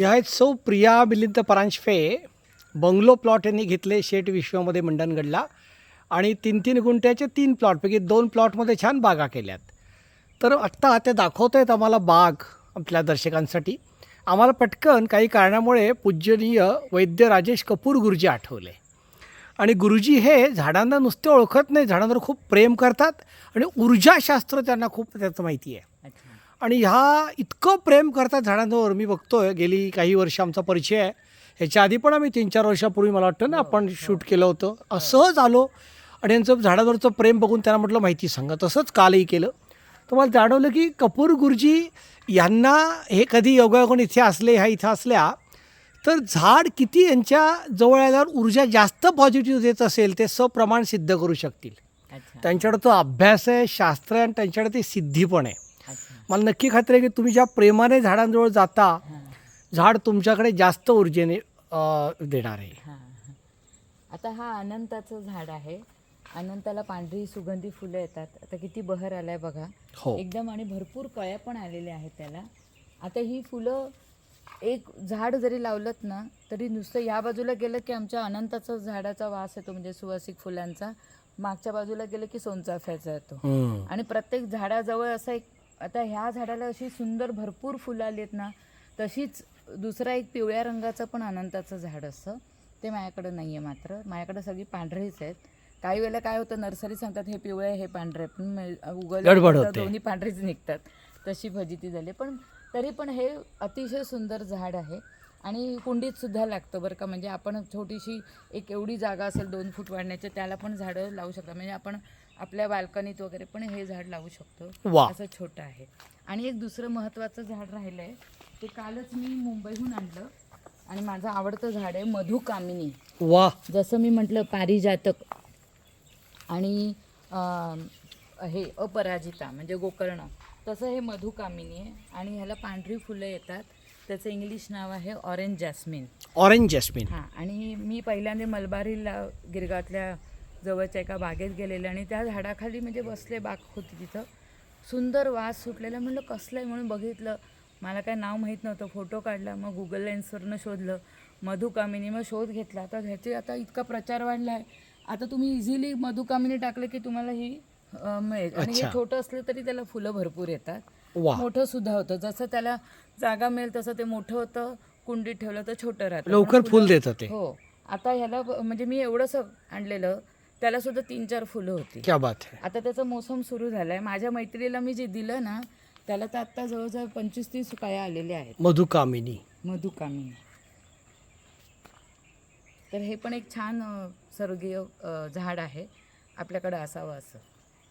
या आहेत सौ प्रिया मिलिंद परांजफे बंगलो प्लॉट यांनी घेतले शेट विश्वामध्ये मंडनगडला. आणि तीन तीन गुंठ्याचे तीन प्लॉटपैकी दोन प्लॉटमध्ये छान बागा केल्यात. तर आत्ता ते दाखवत आहेत आम्हाला बाग आपल्या दर्शकांसाठी. आम्हाला पटकन काही कारणामुळे पूजनीय वैद्य राजेश कपूर गुरुजी आठवले. आणि गुरुजी हे झाडांना नुसते ओळखत नाही झाडांवर खूप प्रेम करतात आणि ऊर्जाशास्त्र त्यांना खूप त्याचं माहिती आहे. आणि ह्या इतकं प्रेम करतात झाडांवर मी बघतोय गेली काही वर्ष आमचा परिचय आहे. ह्याच्या आधी पण आम्ही तीन चार वर्षापूर्वी मला वाटतं ना आपण शूट केलं होतं. असंच आलो आणि यांचं झाडांवरचं प्रेम बघून त्यांना म्हटलं माहिती सांगा. तसंच कालही केलं. तर मला जाणवलं की कपूर गुरुजी यांना हे कधी योगायोगाने इथे असले ह्या इथं असल्या तर झाड किती यांच्या जवळ आल्यावर ऊर्जा जास्त पॉझिटिव्ह देत असेल ते सप्रमाण सिद्ध करू शकतील. त्यांच्याकडे तो अभ्यास आहे शास्त्र आहे आणि त्यांच्याकडे ती सिद्धी पण आहे. मला नक्की खात्री आहे की तुम्ही ज्या प्रेमाने झाडांजवळ जाता झाड तुमच्याकडे जास्त ऊर्जेने देणार आहे. आता हा अनंताचं झाड आहे. अनंताला पांढरी सुगंधी फुलं येतात. आता किती बहर आलाय बघा. हो. एकदम आणि भरपूर कळ्या पण आलेल्या आहेत त्याला. आता ही फुलं एक झाड जरी लावलं ना तरी नुसतं या बाजूला गेलं की आमच्या अनंताचा झाडाचा वास येतो म्हणजे सुवासिक फुलांचा. मागच्या बाजूला गेलं की सोनचाफ्याचा येतो. आणि प्रत्येक झाडाजवळ असं एक आता ह्या झाडाला अशी सुंदर भरपूर फुलं आली आहेत ना तशीच दुसरा एक पिवळ्या रंगाचं पण अनंताचं झाड असतं ते माझ्याकडं नाही आहे मात्र. माझ्याकडे सगळी पांढरीच आहेत. काही वेळेला काय होतं नर्सरी सांगतात हे पिवळे हे पांढरे. पण उगवलं. दोन्ही पांढरीच निघतात. तशी फजिती झाली. पण तरी पण हे अतिशय सुंदर झाड आहे. आणि कुंडीत सुद्धा लागतं बरं का. म्हणजे आपण छोटीशी एक एवढी जागा असेल दोन फूट वाढण्याची त्याला पण झाडं लावू शकता. म्हणजे आपण आपल्या बाल्कनीत वगैरे पण हे झाड लावू शकतो. असं छोटं आहे. आणि एक दुसरं महत्त्वाचं झाड राहिलं आहे ते कालच मी मुंबईहून आणलं. आणि माझं आवडतं झाड आहे मधुकामिनी वा. जसं मी म्हटलं पारिजातक आणि हे अपराजिता म्हणजे गोकर्ण. तसं हे मधुकामिनी आहे. आणि ह्याला पांढरी फुलं येतात. त्याचं इंग्लिश नाव आहे ऑरेंज जॅस्मिन. Orange jasmine. हां आणि मी पहिल्यांदा मलबारीला गिरगावातल्या जवळच्या एका बागेत गेलेले आणि त्या झाडाखाली म्हणजे बसले बाग होती तिथं. सुंदर वास सुटलेला. म्हणलं कसलं आहे म्हणून बघितलं. मला काय नाव माहीत नव्हतं. फोटो काढला मग गुगल लेन्सवरनं शोधलं. मधुकामिनी मग शोध घेतला. तर ह्याचे आता इतका प्रचार वाढला आहे आता तुम्ही इझिली मधुकामिनी टाकलं की तुम्हाला ही मिळेल. आणि हे. छोटं असलं तरी त्याला फुलं भरपूर येतात. मोठं सुद्धा होतं. जसं त्याला जागा मिळेल तसं ते मोठं होतं कुंडीत ठेवलं तर छोटं राहतं. लवकर फुल देतं ते. हो. आता ह्याला म्हणजे मी एवढंसं आणलेलं त्याला सुद्धा तीन चार फुलं होती. क्या बात आहे आता त्याचा मोसम सुरू झालाय. माझ्या मैत्रिणीला मी जे दिलं ना त्याला तर आता जवळजवळ पंचवीस तीस काया आलेल्या आहेत. मधुकामिनी. मधुकामिनी. तर हे पण एक छान स्वर्गीय झाड आहे. आपल्याकडे असावं असं.